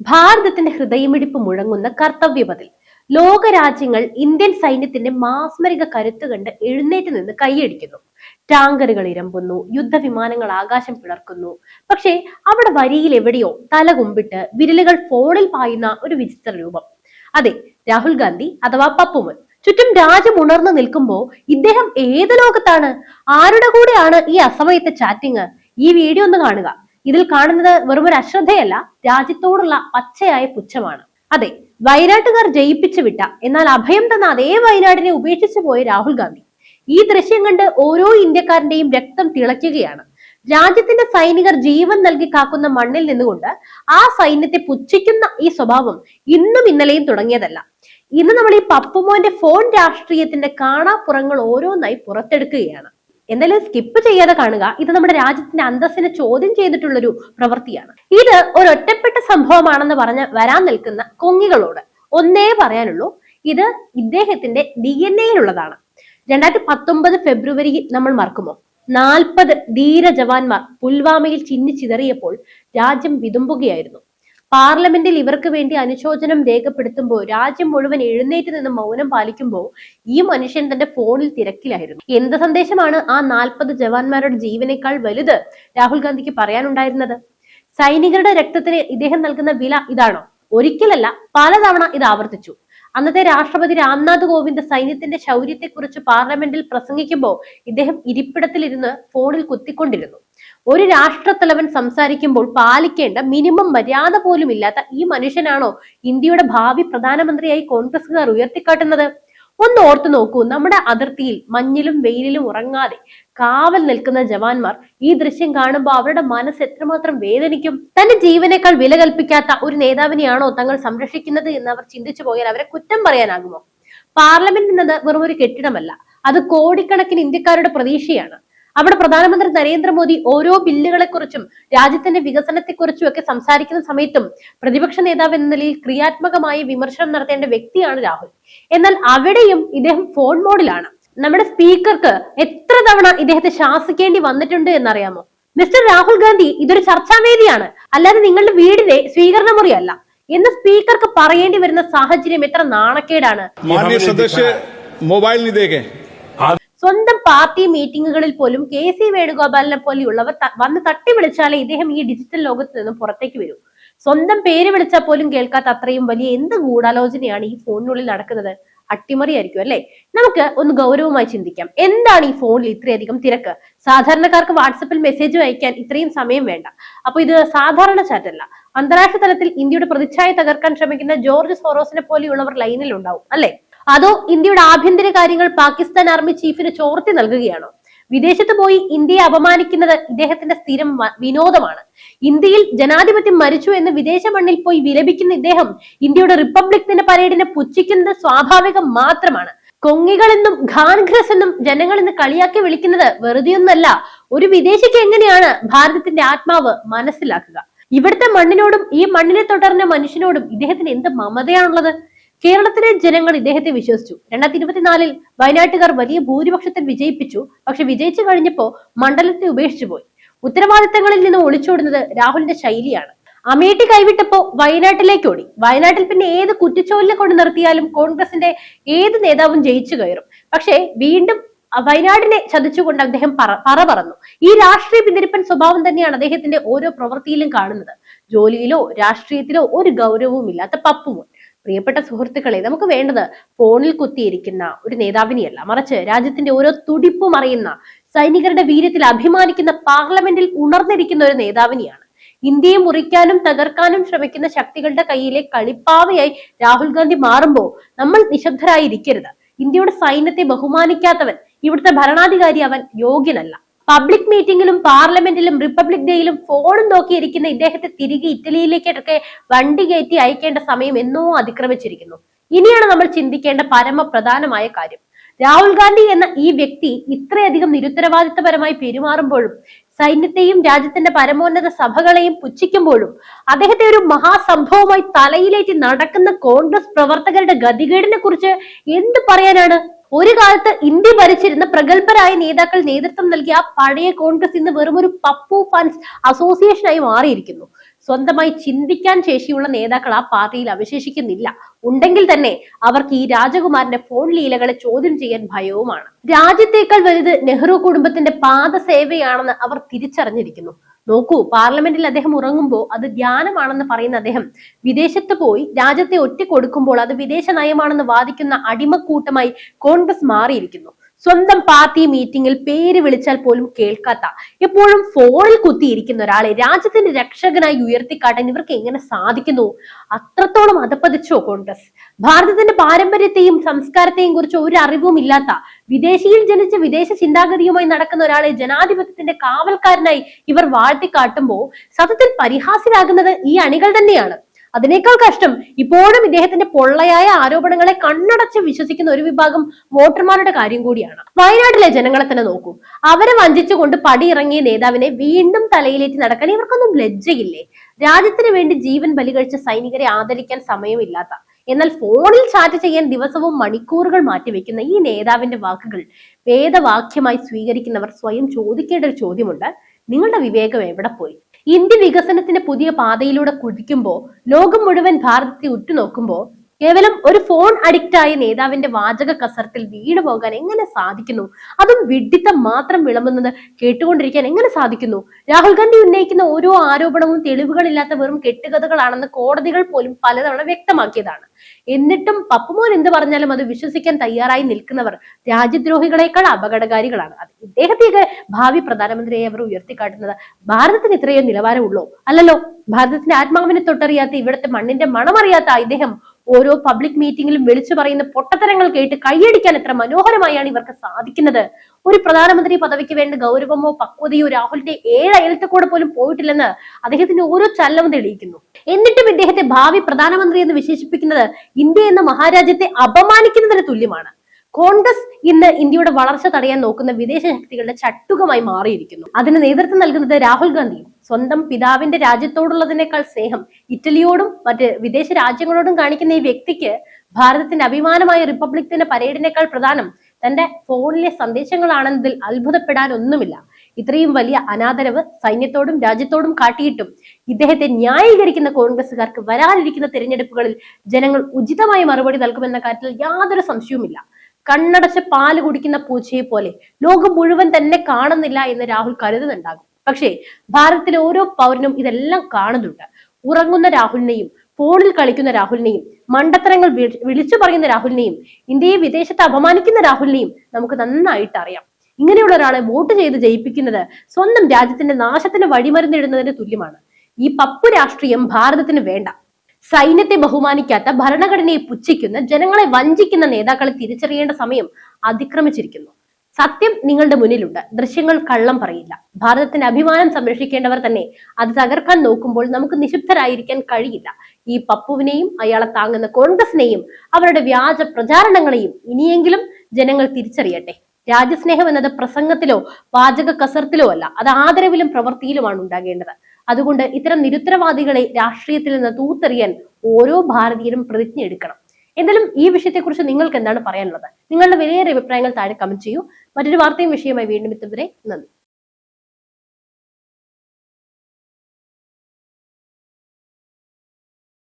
ഭാരതത്തിന്റെ ഹൃദയമിടിപ്പ് മുഴങ്ങുന്ന കർത്തവ്യപതിൽ ലോകരാജ്യങ്ങൾ ഇന്ത്യൻ സൈന്യത്തിന്റെ മാസ്മരിക കരുത്ത് കണ്ട് എഴുന്നേറ്റ് നിന്ന് കൈയടിക്കുന്നു. ടാങ്കറുകൾ ഇരമ്പുന്നു യുദ്ധവിമാനങ്ങൾ ആകാശം പിളർക്കുന്നു. പക്ഷേ അവിടെ വരിയിൽ എവിടെയോ തല കുമ്പിട്ട് വിരലുകൾ ഫോണിൽ പായുന്ന ഒരു വിചിത്ര രൂപം. അതെ രാഹുൽ ഗാന്ധി അഥവാ പപ്പുമൻ. ചുറ്റും രാജ്യം ഉണർന്നു നിൽക്കുമ്പോൾ ഇദ്ദേഹം ഏത് ലോകത്താണ്? ആരുടെ കൂടെയാണ് ഈ അസമയത്തെ ചാറ്റിങ്? ഈ വീഡിയോ ഒന്ന് കാണുക. ഇതിൽ കാണുന്നത് വെറും ഒരു അശ്രദ്ധയല്ല രാജ്യത്തോടുള്ള പച്ചയായ പുച്ഛമാണ്. അതെ വയനാട്ടുകാർ ജയിപ്പിച്ചു വിട്ട എന്നാൽ അഭയം തന്ന അതേ വയനാടിനെ ഉപേക്ഷിച്ചു പോയ രാഹുൽ ഗാന്ധി. ഈ ദൃശ്യം കണ്ട് ഓരോ ഇന്ത്യക്കാരന്റെയും രക്തം തിളയ്ക്കുകയാണ്. രാജ്യത്തിന്റെ സൈനികർ ജീവൻ നൽകി കാക്കുന്ന മണ്ണിൽ നിന്നുകൊണ്ട് ആ സൈന്യത്തെ പുച്ഛിക്കുന്ന ഈ സ്വഭാവം ഇന്നും ഇന്നലെയും തുടങ്ങിയതല്ല. ഇന്ന് നമ്മൾ ഈ പപ്പുമോന്റെ ഫോൺ രാഷ്ട്രീയത്തിന്റെ കാണാപ്പുറങ്ങൾ ഓരോന്നായി പുറത്തെടുക്കുകയാണ്. എന്തായാലും സ്കിപ്പ് ചെയ്യാതെ കാണുക. ഇത് നമ്മുടെ രാജ്യത്തിന്റെ അന്തസ്സിനെ ചോദ്യം ചെയ്തിട്ടുള്ളൊരു പ്രവൃത്തിയാണ്. ഇത് ഒരു ഒറ്റപ്പെട്ട സംഭവമാണെന്ന് പറഞ്ഞ് വരാൻ നിൽക്കുന്ന കൊങ്ങികളോട് ഒന്നേ പറയാനുള്ളൂ. ഇത് ഇദ്ദേഹത്തിന്റെ ഡി എൻ എയിലുള്ളതാണ് രണ്ടായിരത്തി പത്തൊമ്പത് ഫെബ്രുവരി നമ്മൾ മറക്കുമോ? നാൽപ്പത് ധീര ജവാന്മാർ പുൽവാമയിൽ ചിന്നിച്ചിതറിയപ്പോൾ രാജ്യം വിതുമ്പുകയായിരുന്നു. പാർലമെന്റിൽ ഇവർക്ക് വേണ്ടി അനുശോചനം രേഖപ്പെടുത്തുമ്പോൾ രാജ്യം മുഴുവൻ എഴുന്നേറ്റ് നിന്ന് മൗനം പാലിക്കുമ്പോൾ ഈ മനുഷ്യൻ തന്റെ ഫോണിൽ തിരക്കിലായിരുന്നു. എന്ത് സന്ദേശമാണ് ആ നാൽപ്പത് ജവാന്മാരുടെ ജീവനേക്കാൾ വലുത്? രാഹുൽ ഗാന്ധിക്ക് പറയാനുണ്ടായിരുന്നത്. സൈനികരുടെ രക്തത്തിന് ഇദ്ദേഹം നൽകുന്ന വില ഇതാണോ? ഒരിക്കലല്ല പലതവണ ഇത് ആവർത്തിച്ചു. അന്നത്തെ രാഷ്ട്രപതി രാംനാഥ് കോവിന്ദ് സൈന്യത്തിന്റെ ശൗര്യത്തെക്കുറിച്ച് പാർലമെന്റിൽ പ്രസംഗിക്കുമ്പോൾ ഇദ്ദേഹം ഇരിപ്പിടത്തിലിരുന്ന് ഫോണിൽ കുത്തിക്കൊണ്ടിരുന്നു. ഒരു രാഷ്ട്രത്തലവൻ സംസാരിക്കുമ്പോൾ പാലിക്കേണ്ട മിനിമം മര്യാദ പോലും ഇല്ലാത്ത ഈ മനുഷ്യനാണോ ഇന്ത്യയുടെ ഭാവി പ്രധാനമന്ത്രിയായി കോൺഗ്രസുകാർ ഉയർത്തിക്കാട്ടുന്നത്? ഒന്ന് ഓർത്തു നോക്കൂ. നമ്മുടെ അതിർത്തിയിൽ മഞ്ഞിലും വെയിലിലും ഉറങ്ങാതെ കാവൽ നിൽക്കുന്ന ജവാന്മാർ ഈ ദൃശ്യം കാണുമ്പോൾ അവരുടെ മനസ്സ് എത്രമാത്രം വേദനിക്കും? തന്റെ ജീവനേക്കാൾ വില കൽപ്പിക്കാത്ത ഒരു നേതാവിനെയാണോ തങ്ങൾ സംരക്ഷിക്കുന്നത് എന്ന് അവർ ചിന്തിച്ചു പോയാൽ അവരെ കുറ്റം പറയാനാകുമോ? പാർലമെന്റ് എന്നത് വെറും ഒരു കെട്ടിടമല്ല. അത് കോടിക്കണക്കിന് ഇന്ത്യക്കാരുടെ പ്രതീക്ഷയാണ്. അവിടെ പ്രധാനമന്ത്രി നരേന്ദ്രമോദി ഓരോ ബില്ലുകളെക്കുറിച്ചും രാജ്യത്തിന്റെ വികസനത്തെക്കുറിച്ചും ഒക്കെ സംസാരിക്കുന്ന സമയത്തും പ്രതിപക്ഷ നേതാവ് എന്ന നിലയിൽ ക്രിയാത്മകമായി വിമർശനം നടത്തേണ്ട വ്യക്തിയാണ് രാഹുൽ. എന്നാൽ അവിടെയും ഇദ്ദേഹം ഫോൺ മോഡിലാണ്. നമ്മുടെ സ്പീക്കർക്ക് എത്ര തവണ ഇദ്ദേഹത്തെ ശാസിക്കേണ്ടി വന്നിട്ടുണ്ട് എന്നറിയാമോ? മിസ്റ്റർ രാഹുൽ ഗാന്ധി ഇതൊരു ചർച്ചാവേദിയാണ്. അല്ലാതെ നിങ്ങളുടെ വീടിന്റെ സ്വീകരണ മുറിയല്ല. എന്ന് സ്പീക്കർക്ക് പറയേണ്ടി വരുന്ന സാഹചര്യം എത്ര നാണക്കേടാണ്. മൊബൈൽ സ്വന്തം പാർട്ടി മീറ്റിങ്ങുകളിൽ പോലും കെ സി വേണുഗോപാലിനെ പോലെയുള്ളവർ വന്ന് തട്ടി വിളിച്ചാലേ ഇദ്ദേഹം ഈ ഡിജിറ്റൽ ലോകത്ത് നിന്നും പുറത്തേക്ക് വരൂ. സ്വന്തം പേര് വിളിച്ചാൽ പോലും കേൾക്കാത്ത അത്രയും വലിയ എന്ത് ഗൂഢാലോചനയാണ് ഈ ഫോണിനുള്ളിൽ നടക്കുന്നത്? അട്ടിമറിയായിരിക്കും അല്ലെ? നമുക്ക് ഒന്ന് ഗൗരവമായി ചിന്തിക്കാം. എന്താണ് ഈ ഫോണിൽ ഇത്രയധികം തിരക്ക്? സാധാരണക്കാർക്ക് വാട്സപ്പിൽ മെസ്സേജ് അയക്കാൻ ഇത്രയും സമയം വേണ്ട. അപ്പൊ ഇത് സാധാരണ ചാറ്റ് അല്ല അന്താരാഷ്ട്ര തലത്തിൽ ഇന്ത്യയുടെ പ്രതിച്ഛായ തകർക്കാൻ ശ്രമിക്കുന്ന ജോർജ് സോറോസിനെ പോലെയുള്ളവർ ലൈനിൽ ഉണ്ടാവും അല്ലെ? അതോ ഇന്ത്യയുടെ ആഭ്യന്തര കാര്യങ്ങൾ പാകിസ്ഥാൻ ആർമി ചീഫിന് ചോർത്തി നൽകുകയാണോ? വിദേശത്ത് പോയി ഇന്ത്യയെ അപമാനിക്കുന്നത് ഇദ്ദേഹത്തിന്റെ സ്ഥിരം വിനോദമാണ്. ഇന്ത്യയിൽ ജനാധിപത്യം മരിച്ചു എന്ന് വിദേശ മണ്ണിൽ പോയി വിലപിക്കുന്ന ഇദ്ദേഹം ഇന്ത്യയുടെ റിപ്പബ്ലിക് ദിന പരേഡിനെ പുച്ഛിക്കുന്നത് സ്വാഭാവികം മാത്രമാണ്. കൊങ്ങികളെന്നും ഖാൻഗ്രസ് എന്നും ജനങ്ങൾ ഇന്ന് കളിയാക്കി വിളിക്കുന്നത് വെറുതെയൊന്നല്ല. ഒരു വിദേശിക്ക് എങ്ങനെയാണ് ഭാരതത്തിന്റെ ആത്മാവ് മനസ്സിലാക്കുക? ഇവിടുത്തെ മണ്ണിനോടും ഈ മണ്ണിനെ തുടർന്ന മനുഷ്യനോടും ഇദ്ദേഹത്തിന് എന്ത് മമതയാണുള്ളത്? കേരളത്തിലെ ജനങ്ങൾ ഇദ്ദേഹത്തെ വിശ്വസിച്ചു. രണ്ടായിരത്തി ഇരുപത്തിനാലിൽ വയനാട്ടുകാർ വലിയ ഭൂരിപക്ഷത്തിൽ വിജയിപ്പിച്ചു. പക്ഷെ വിജയിച്ചു കഴിഞ്ഞപ്പോ മണ്ഡലത്തെ ഉപേക്ഷിച്ചു പോയി. ഉത്തരവാദിത്തങ്ങളിൽ നിന്ന് ഒളിച്ചോടുന്നത് രാഹുലിന്റെ ശൈലിയാണ്. അമേഠി കൈവിട്ടപ്പോ വയനാട്ടിലേക്ക് ഓടി. വയനാട്ടിൽ പിന്നെ ഏത് കുറ്റിച്ചോലിനെ കൊണ്ട് നിർത്തിയാലും കോൺഗ്രസിന്റെ ഏത് നേതാവും ജയിച്ചു കയറും. പക്ഷേ വീണ്ടും വയനാടിനെ ചതിച്ചുകൊണ്ട് അദ്ദേഹം പറ പറ പറന്നു. ഈ രാഷ്ട്രീയ പിന്തിരിപ്പൻ സ്വഭാവം തന്നെയാണ് അദ്ദേഹത്തിന്റെ ഓരോ പ്രവൃത്തിയിലും കാണുന്നത്. ജോലിയിലോ രാഷ്ട്രീയത്തിലോ ഒരു ഗൗരവവും ഇല്ലാത്ത പപ്പുമോൻ. പ്രിയപ്പെട്ട സുഹൃത്തുക്കളെ നമുക്ക് വേണ്ടത് ഫോണിൽ കുത്തിയിരിക്കുന്ന ഒരു നേതാവിനെയല്ല മറിച്ച് രാജ്യത്തിന്റെ ഓരോ തുടിപ്പും അറിയുന്ന സൈനികരുടെ വീര്യത്തിൽ അഭിമാനിക്കുന്ന പാർലമെന്റിൽ ഉണർന്നിരിക്കുന്ന ഒരു നേതാവിനെയാണ്. ഇന്ത്യയെ മുറിക്കാനും തകർക്കാനും ശ്രമിക്കുന്ന ശക്തികളുടെ കയ്യിലെ കളിപ്പാവയായി രാഹുൽ ഗാന്ധി മാറുമ്പോൾ നമ്മൾ നിശബ്ദരായിരിക്കരുത്. ഇന്ത്യയുടെ സൈന്യത്തെ ബഹുമാനിക്കാത്തവൻ ഇവിടുത്തെ ഭരണാധികാരി അവൻ യോഗ്യനല്ല. പബ്ലിക് മീറ്റിംഗിലും പാർലമെന്റിലും റിപ്പബ്ലിക് ഡേയിലും ഫോണും നോക്കിയിരിക്കുന്ന ഇദ്ദേഹത്തെ തിരികെ ഇറ്റലിയിലേക്കൊക്കെ വണ്ടി കയറ്റി അയക്കേണ്ട സമയം എന്നോ അതിക്രമിച്ചിരിക്കുന്നു. ഇനിയാണ് നമ്മൾ ചിന്തിക്കേണ്ട പരമപ്രധാനമായ കാര്യം. രാഹുൽ ഗാന്ധി എന്ന ഈ വ്യക്തി ഇത്രയധികം നിരുത്തരവാദിത്തപരമായി പെരുമാറുമ്പോഴും സൈന്യത്തെയും രാജ്യത്തിന്റെ പരമോന്നത സഭകളെയും പുച്ഛിക്കുമ്പോഴും അദ്ദേഹത്തെ ഒരു മഹാസംഭവമായി തലയിലേറ്റി നടക്കുന്ന കോൺഗ്രസ് പ്രവർത്തകരുടെ ഗതികേടിനെ കുറിച്ച് എന്ത് പറയാനാണ്? ഒരു കാലത്ത് ഇന്ത്യ ഭരിച്ചിരുന്ന പ്രഗത്ഭരായ നേതാക്കൾ നേതൃത്വം നൽകിയ ആ പഴയ കോൺഗ്രസ് ഇന്ന് വെറും ഒരു പപ്പു ഫൻസ് അസോസിയേഷനായി മാറിയിരിക്കുന്നു. സ്വന്തമായി ചിന്തിക്കാൻ ശേഷിയുള്ള നേതാക്കൾ ആ പാർട്ടിയിൽ അവശേഷിക്കുന്നില്ല. ഉണ്ടെങ്കിൽ തന്നെ അവർക്ക് ഈ രാജകുമാരന്റെ ഫോൺ ലീലകളെ ചോദ്യം ചെയ്യാൻ ഭയവുമാണ്. രാജ്യത്തേക്കാൾ വലുത് നെഹ്റു കുടുംബത്തിന്റെ പാദസേവയാണെന്ന് അവർ തിരിച്ചറിഞ്ഞിരിക്കുന്നു. നോക്കൂ പാർലമെന്റിൽ അദ്ദേഹം ഉറങ്ങുമ്പോൾ അത് ധ്യാനമാണെന്ന് പറയുന്ന അദ്ദേഹം വിദേശത്ത് പോയി രാജ്യത്തെ ഒറ്റ കൊടുക്കുമ്പോൾ അത് വിദേശ നയമാണെന്ന് വാദിക്കുന്ന അടിമക്കൂട്ടമായി കോൺഗ്രസ് മാറിയിരിക്കുന്നു. സ്വന്തം പാർട്ടി മീറ്റിംഗിൽ പേര് വിളിച്ചാൽ പോലും കേൾക്കാത്ത എപ്പോഴും ഫോണിൽ കുത്തിയിരിക്കുന്ന ഒരാളെ രാജ്യത്തിന്റെ രക്ഷകനായി ഉയർത്തിക്കാട്ടാൻ ഇവർക്ക് എങ്ങനെ സാധിക്കുന്നു? അത്രത്തോളം അതപ്പതിച്ചോ കോൺഗ്രസ്? ഭാരതത്തിന്റെ പാരമ്പര്യത്തെയും സംസ്കാരത്തെയും കുറിച്ച് ഒരു അറിവും ഇല്ലാത്ത വിദേശിയിൽ ജനിച്ച വിദേശ ചിന്താഗതിയുമായി നടക്കുന്ന ഒരാളെ ജനാധിപത്യത്തിന്റെ കാവൽക്കാരനായി ഇവർ വാഴ്ത്തിക്കാട്ടുമ്പോൾ സത്യത്തിൽ പരിഹാസ്യരാകുന്നത് ഈ അണികൾ തന്നെയാണ്. അതിനേക്കാൾ കഷ്ടം ഇപ്പോഴും ഇദ്ദേഹത്തിന്റെ പൊള്ളയായ ആരോപണങ്ങളെ കണ്ണടച്ച് വിശ്വസിക്കുന്ന ഒരു വിഭാഗം വോട്ടർമാരുടെ കാര്യം കൂടിയാണ്. വയനാട്ടിലെ ജനങ്ങളെ തന്നെ നോക്കൂ. അവരെ വഞ്ചിച്ചുകൊണ്ട് പടിയിറങ്ങിയ നേതാവിനെ വീണ്ടും തലയിലേറ്റി നടക്കാൻ ഇവർക്കൊന്നും ലജ്ജയില്ലേ? രാജ്യത്തിന് വേണ്ടി ജീവൻ ബലി കഴിച്ച സൈനികരെ ആദരിക്കാൻ സമയമില്ലാത്ത എന്നാൽ ഫോണിൽ ചാറ്റ് ചെയ്യാൻ ദിവസവും മണിക്കൂറുകൾ മാറ്റിവെക്കുന്ന ഈ നേതാവിന്റെ വാക്കുകൾ വേദവാക്യമായി സ്വീകരിക്കുന്നവർ സ്വയം ചോദിക്കേണ്ട ഒരു ചോദ്യമുണ്ട്. നിങ്ങളുടെ വിവേകം എവിടെ പോയി? ഇന്ത്യ വികസനത്തിന്റെ പുതിയ പാതയിലൂടെ കുതിക്കുമ്പോൾ ലോകം മുഴുവൻ ഭാരതത്തെ ഉറ്റുനോക്കുമ്പോൾ കേവലം ഒരു ഫോൺ അഡിക്റ്റ് ആയ നേതാവിന്റെ വാചക കസർത്തിൽ വീണു പോകാൻ എങ്ങനെ സാധിക്കുന്നു? അതും വിഡ്ഢിത്തം മാത്രം വിളമ്പുന്നത് കേട്ടുകൊണ്ടിരിക്കാൻ എങ്ങനെ സാധിക്കുന്നു? രാഹുൽ ഗാന്ധി ഉന്നയിക്കുന്ന ഓരോ ആരോപണവും തെളിവുകളില്ലാത്ത വെറും കെട്ടുകഥകളാണെന്ന് കോടതികൾ പോലും പലതവണ വ്യക്തമാക്കിയതാണ്. എന്നിട്ടും പപ്പുമോൻ എന്ത് പറഞ്ഞാലും അത് വിശ്വസിക്കാൻ തയ്യാറായി നിൽക്കുന്നവർ രാജ്യദ്രോഹികളെക്കാൾ അപകടകാരികളാണ്. അത് ഇദ്ദേഹത്തെയൊക്കെ ഭാവി പ്രധാനമന്ത്രിയെ അവർ ഉയർത്തിക്കാട്ടുന്നത് ഭാരതത്തിന് ഇത്രയോ നിലവാരമുള്ളൂ? അല്ലല്ലോ ഭാരതത്തിന്റെ ആത്മാവിനെ തൊട്ടറിയാത്ത ഇവിടുത്തെ മണ്ണിന്റെ മണമറിയാത്ത ഇദ്ദേഹം ഓരോ പബ്ലിക് മീറ്റിംഗിലും വിളിച്ചു പറയുന്ന പൊട്ടത്തരങ്ങൾ കേട്ട് കൈയടിക്കാൻ എത്ര മനോഹരമായാണ് ഇവർക്ക് സാധിക്കുന്നത്. ഒരു പ്രധാനമന്ത്രി പദവിക്ക് വേണ്ട ഗൗരവമോ പക്വതയോ രാഹുലിന്റെ ഏഴ് അയൽത്തക്കൂടെ പോലും പോയിട്ടില്ലെന്ന് അദ്ദേഹത്തിന്റെ ഓരോ ചലനവും തെളിയിക്കുന്നു. എന്നിട്ടും ഇദ്ദേഹത്തെ ഭാവി പ്രധാനമന്ത്രി എന്ന് വിശേഷിപ്പിക്കുന്നത് ഇന്ത്യ എന്ന മഹാരാജ്യത്തെ അപമാനിക്കുന്നതിന് തുല്യമാണ്. കോൺഗ്രസ് ഇന്ന് ഇന്ത്യയുടെ വളർച്ച തടയാൻ നോക്കുന്ന വിദേശ ശക്തികളുടെ ചട്ടുകമായി മാറിയിരിക്കുന്നു. അതിന് നേതൃത്വം നൽകുന്നത് രാഹുൽ ഗാന്ധിയും. സ്വന്തം പിതാവിന്റെ രാജ്യത്തോടുള്ളതിനേക്കാൾ സ്നേഹം ഇറ്റലിയോടും മറ്റ് വിദേശ രാജ്യങ്ങളോടും കാണിക്കുന്ന ഈ വ്യക്തിക്ക് ഭാരതത്തിന്റെ അഭിമാനമായ റിപ്പബ്ലിക് പരേഡിനേക്കാൾ പ്രധാനം തന്റെ ഫോണിലെ സന്ദേശങ്ങളാണെന്നതിൽ അത്ഭുതപ്പെടാൻ ഒന്നുമില്ല ഇത്രയും വലിയ അനാദരവ് സൈന്യത്തോടും രാജ്യത്തോടും കാട്ടിയിട്ടും ഇദ്ദേഹത്തെ ന്യായീകരിക്കുന്ന കോൺഗ്രസുകാർക്ക് വരാനിരിക്കുന്ന തിരഞ്ഞെടുപ്പുകളിൽ ജനങ്ങൾ ഉചിതമായി മറുപടി നൽകുമെന്ന കാര്യത്തിൽ യാതൊരു സംശയവുമില്ല. കണ്ണടച്ച് പാൽ കുടിക്കുന്ന പൂച്ചയെ പോലെ ലോകം മുഴുവൻ തന്നെ കാണുന്നില്ല എന്ന് രാഹുൽ കരുതുന്നുണ്ടാകും. പക്ഷേ ഭാരതത്തിലെ ഓരോ പൗരനും ഇതെല്ലാം കാണുന്നുണ്ട്. ഉറങ്ങുന്ന രാഹുലിനെയും ഫോണിൽ കളിക്കുന്ന രാഹുലിനെയും മണ്ടത്തരങ്ങൾ വിളിച്ചു പറയുന്ന രാഹുലിനെയും ഇന്ത്യയെ വിദേശത്ത് അപമാനിക്കുന്ന രാഹുലിനെയും നമുക്ക് നന്നായിട്ട് അറിയാം. ഇങ്ങനെയുള്ള ഒരാളെ വോട്ട് ചെയ്ത് ജയിപ്പിക്കുന്നത് സ്വന്തം രാജ്യത്തിന്റെ നാശത്തിന് വഴിമരുന്നിടുന്നതിന് തുല്യമാണ്. ഈ പപ്പു രാഷ്ട്രീയം ഭാരതത്തിന് വേണ്ട. സൈന്യത്തെ ബഹുമാനിക്കാത്ത ഭരണഘടനയെ പുച്ഛിക്കുന്ന ജനങ്ങളെ വഞ്ചിക്കുന്ന നേതാക്കളെ തിരിച്ചറിയേണ്ട സമയം അതിക്രമിച്ചിരിക്കുന്നു. സത്യം നിങ്ങളുടെ മുന്നിലുണ്ട്. ദൃശ്യങ്ങൾ കള്ളം പറയില്ല. ഭാരതത്തിന്റെ അഭിമാനം സംരക്ഷിക്കേണ്ടവർ തന്നെ അത് തകർക്കാൻ നോക്കുമ്പോൾ നമുക്ക് നിശബ്ദരായിരിക്കാൻ കഴിയില്ല. ഈ പപ്പുവിനെയും അയാളെ താങ്ങുന്ന കോൺഗ്രസിനെയും അവരുടെ വ്യാജ പ്രചാരണങ്ങളെയും ഇനിയെങ്കിലും ജനങ്ങൾ തിരിച്ചറിയട്ടെ. രാജ്യസ്നേഹം എന്നത് പ്രസംഗത്തിലോ പാചക കസർത്തിലോ അല്ല അത് ആദരവിലും പ്രവൃത്തിയിലുമാണ് ഉണ്ടാകേണ്ടത്. അതുകൊണ്ട് ഇത്തരം നിരുത്തരവാദികളെ രാഷ്ട്രീയത്തിൽ നിന്ന് തൂത്തെറിയാൻ ഓരോ ഭാരതീയരും പ്രതിജ്ഞ എടുക്കണം എന്തായാലും ഈ വിഷയത്തെക്കുറിച്ച് നിങ്ങൾക്ക് എന്താണ് പറയാനുള്ളത്? നിങ്ങളുടെ വിലയേറെ അഭിപ്രായങ്ങൾ താഴെ കമന്റ് ചെയ്യൂ. മറ്റൊരു വാർത്തയും വിഷയമായി വീണ്ടും എത്തുന്നവരെ നന്ദി.